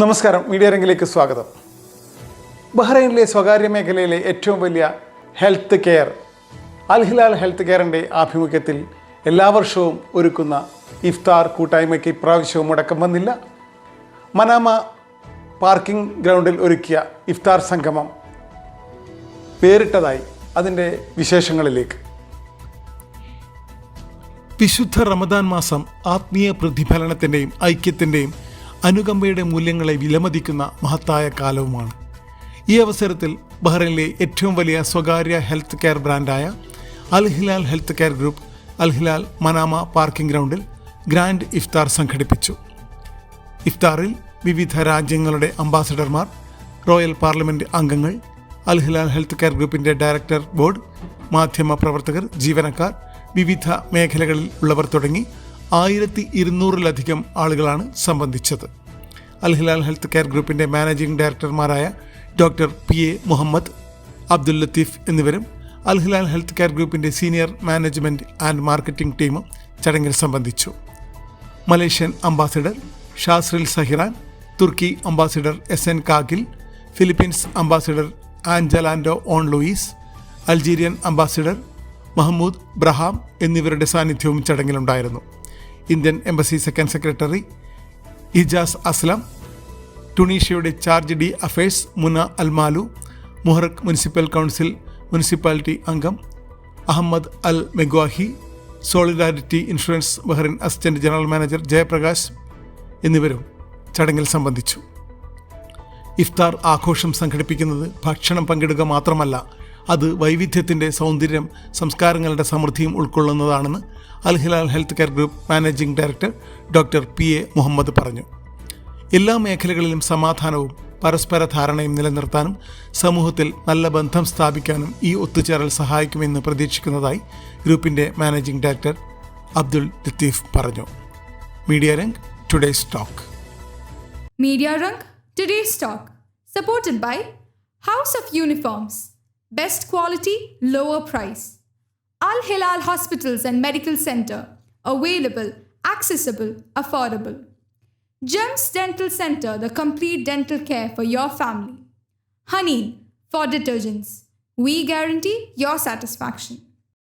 നമസ്കാരം. മീഡിയ രംഗിലേക്ക് സ്വാഗതം. ബഹ്റൈനിലെ സ്വകാര്യ മേഖലയിലെ ഏറ്റവും വലിയ ഹെൽത്ത് കെയർ അൽഹിലാൽ ഹെൽത്ത് കെയറിന്റെ ആഭിമുഖ്യത്തിൽ എല്ലാ വർഷവും ഒരുക്കുന്ന ഇഫ്താർ കൂട്ടായ്മയ്ക്ക് ഇപ്രാവശ്യവും മുടക്കം വന്നില്ല. മനാമ പാർക്കിംഗ് ഗ്രൗണ്ടിൽ ഒരുക്കിയ ഇഫ്താർ സംഗമം പേരിട്ടതായി അതിന്റെ വിശേഷങ്ങളിലേക്ക്. വിശുദ്ധ റമദാൻ മാസം ആത്മീയ പ്രതിഫലനത്തിന്റെയും ഐക്യത്തിന്റെയും അനുകമ്പയുടെ മൂല്യങ്ങളെ വിലമതിക്കുന്ന മഹത്തായ കാലവുമാണ്. ഈ അവസരത്തിൽ ബഹ്റൈനിലെ ഏറ്റവും വലിയ സ്വകാര്യ health care ബ്രാൻഡായ Al Hilal health care group Al Hilal Manama parking ഗ്രൗണ്ടിൽ ഗ്രാൻഡ് ഇഫ്താർ സംഘടിപ്പിച്ചു. ഇഫ്താറിൽ വിവിധ രാജ്യങ്ങളുടെ അംബാസഡർമാർ റോയൽ പാർലമെന്റ് അംഗങ്ങൾ അൽ ഹിലാൽ ഹെൽത്ത് കെയർ ഗ്രൂപ്പിന്റെ ഡയറക്ടർ ബോർഡ് മാധ്യമ പ്രവർത്തകർ ജീവനക്കാർ വിവിധ മേഖലകളിൽ ഉള്ളവർ തുടങ്ങി ആയിരത്തി ഇരുന്നൂറിലധികം ആളുകളാണ് സംബന്ധിച്ചത്. അൽഹിലാൽ ഹെൽത്ത് കെയർ ഗ്രൂപ്പിന്റെ managing ഡയറക്ടർമാരായ doctor P A Muhammad Abdul Latheef എന്നിവരും അൽഹിലാൽ ഹെൽത്ത് കെയർ ഗ്രൂപ്പിന്റെ സീനിയർ മാനേജ്മെന്റ് ആൻഡ് മാർക്കറ്റിംഗ് ടീമും ചടങ്ങിൽ സംബന്ധിച്ചു. Malaysian ambassador Shazril Zahiran Turkey ambassador S N Kagil Philippines ambassador Anne Jalando on Louis Algerian ambassador Mahmoud Brahim എന്നിവരുടെ സാന്നിധ്യവും ചടങ്ങിലുണ്ടായിരുന്നു. Indian embassy second secretary Ijaz Aslam ടുണീഷ്യയുടെ chargé d'affaires Muna Almalu Muharraq municipal council municipality അംഗം Ahmed Al Megwahi solidarity insurance Bahrain assistant general manager Jayaprakash എന്നിവരും ചടങ്ങിൽ സംബന്ധിച്ചു. ഇഫ്താർ ആഘോഷം സംഘടിപ്പിക്കുന്നത് ഭക്ഷണം പങ്കിടുക മാത്രമല്ല അത് വൈവിധ്യത്തിന്റെ സൗന്ദര്യം സംസ്കാരങ്ങളുടെ സമൃദ്ധിയും ഉൾക്കൊള്ളുന്നതാണെന്ന് Al Hilal health care group managing director doctor P A Muhammad പറഞ്ഞു. എല്ലാ മേഖലകളിലും സമാധാനവും പരസ്പര ധാരണയും നിലനിർത്താനും സമൂഹത്തിൽ നല്ല ബന്ധം സ്ഥാപിക്കാനും ഈ ഒത്തുചേരൽ സഹായിക്കുമെന്ന് പ്രതീക്ഷിക്കുന്നതായി ഗ്രൂപ്പിന്റെ മാനേജിംഗ് ഡയറക്ടർ അബ്ദുൾ ലത്തീഫ് പറഞ്ഞു. Media Rang today stock media Rang today stock supported by house of Uniforms, best quality, lower price. Al Hilal Hospitals and Medical Center, available, accessible, affordable. Gems Dental Center, the complete dental care for your family. Honey for detergents. We guarantee your satisfaction.